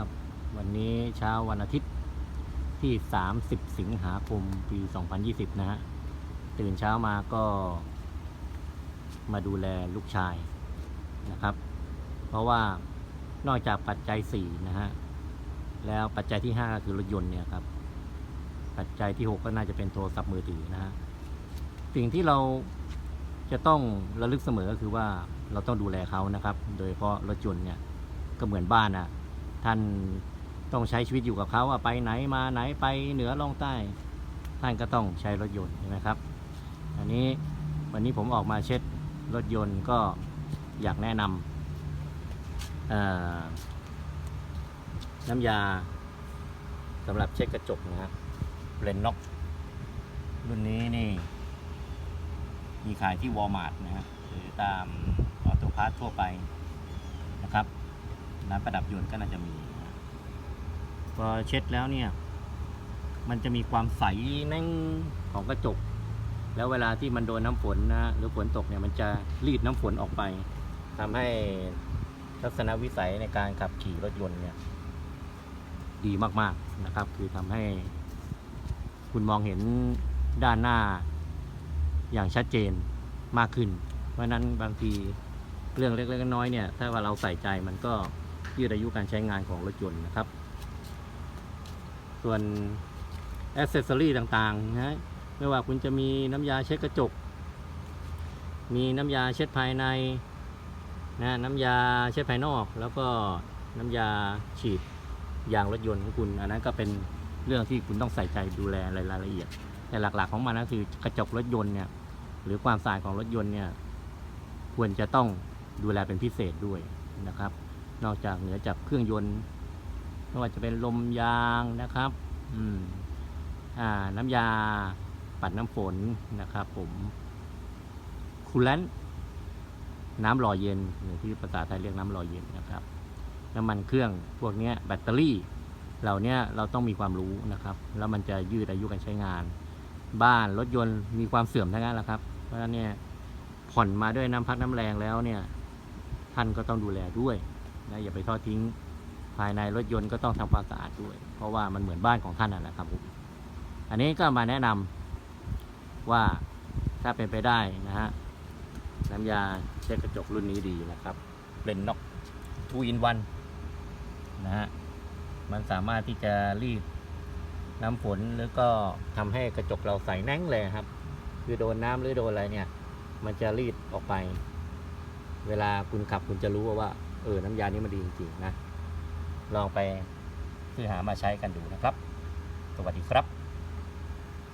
ครับ วันนี้เช้าวันอาทิตย์ที่ 30 สิงหาคมปี 2020 นะฮะ ตื่นเช้ามาก็มาดูแลลูกชายนะครับ เพราะว่านอกจากปัจจัย 4 นะฮะ แล้วปัจจัยที่5ก็คือรถยนต์เนี่ยครับ ปัจจัยที่ 6 ก็น่าจะเป็นโทรศัพท์มือถือนะฮะ สิ่งที่เราจะต้องระลึกเสมอก็คือว่าเราต้องดูแลเขานะครับ โดยเฉพาะรถยนต์เนี่ยก็เหมือนบ้านอะ ท่านต้องใช้ชีวิตอยู่กับเขาอะไปไหนมาไหนไปเหนือล่องใต้ ท่านก็ต้องใช้รถยนต์ใช่ไหมครับ อันนี้วันนี้ผมออกมาเช็ดรถยนต์ก็อยากแนะนำน้ำยาสำหรับเช็ดกระจกนะครับเรนน็อกรุ่นนี้นี่ มีขายที่วอลมาร์ทนะฮะหรือตามออโตพาร์ททั่วไปนะครับ ร้านประดับยนต์ก็น่าจะมีพอเช็ดแล้วเนี่ย มันจะมีความใสแน่งของกระจก แล้วเวลาที่มันโดนน้ำฝนนะหรือฝนตกเนี่ยมันจะรีดน้ำฝนออกไปทำให้ทัศนวิสัยในการขับขี่รถยนต์เนี่ย ดีมากๆนะครับ คือทำให้ คุณมองเห็นด้านหน้าอย่างชัดเจนมากขึ้น เพราะฉะนั้นบางทีเรื่องเล็กๆน้อยๆเนี่ย ถ้าว่าเราใส่ใจมันก็ ยืดอายุการใช้งานของรถยนต์นะครับ ส่วนอ c เซสซอรีต่างๆนะไม่ว่าคุณจะมีน้ำยาเช็ดกระจก มีน้ำยาเช็ดภายในนะน้ำยาเช็ดภายนอก แล้วก็น้ำยาฉีดยางรถยนต์ของคุณ อันนั้นก็เป็นเรื่องที่คุณต้องใส่ใจดูแลรายละเอียด แต่หลักๆของมันก็คือกระจกรถยนต์เนี่ยหรือความสะอาดของรถยนต์เนี่ยควรจะต้องดูแลเป็นพิเศษด้วยนะครับ นอกจากเหนือจากเครื่องยนต์ไม่ว่าจะเป็นลมยางนะครับ อืมอ่า น้ำยาปัดน้ำฝนนะครับ ผมคูลเลนน้ำหล่อเย็นหรือที่ภาษาไทยเรียกน้ำหล่อเย็นนะครับน้ำมันเครื่องพวกเนี้ยแบตเตอรี่ เหล่าเนี้ยเราต้องมีความรู้นะครับ แล้วมันจะยืดอายุการใช้งาน บ้านรถยนต์มีความเสื่อมทั้งนั้นแหละครับ เพราะฉะนั้นเนี่ยผ่อนมาด้วยน้ำพักน้ำแรงแล้วเนี่ยท่านก็ต้องดูแลด้วย นะอย่าไปทอดทิ้งภายในรถยนต์ก็ต้องทำความสะอาดด้วย เพราะว่ามันเหมือนบ้านของท่านนั่นแหละครับผมอันนี้ก็มาแนะนำว่าถ้าเป็นไปได้นะฮะน้ำยาเช็ดกระจกรุ่นนี้ดีนะครับเป็นน็อกทูอินวันนะฮะมันสามารถที่จะรีดน้ำฝนหรือก็ทำให้กระจกเราใสแน่งเลยครับ คือโดนน้ำหรือโดนอะไรเนี่ย มันจะรีดออกไป เวลาคุณขับคุณจะรู้ว่า เออน้ำยานี้มันดีจริงๆนะ ลองไปซื้อหามาใช้กันดูนะครับ สวัสดีครับ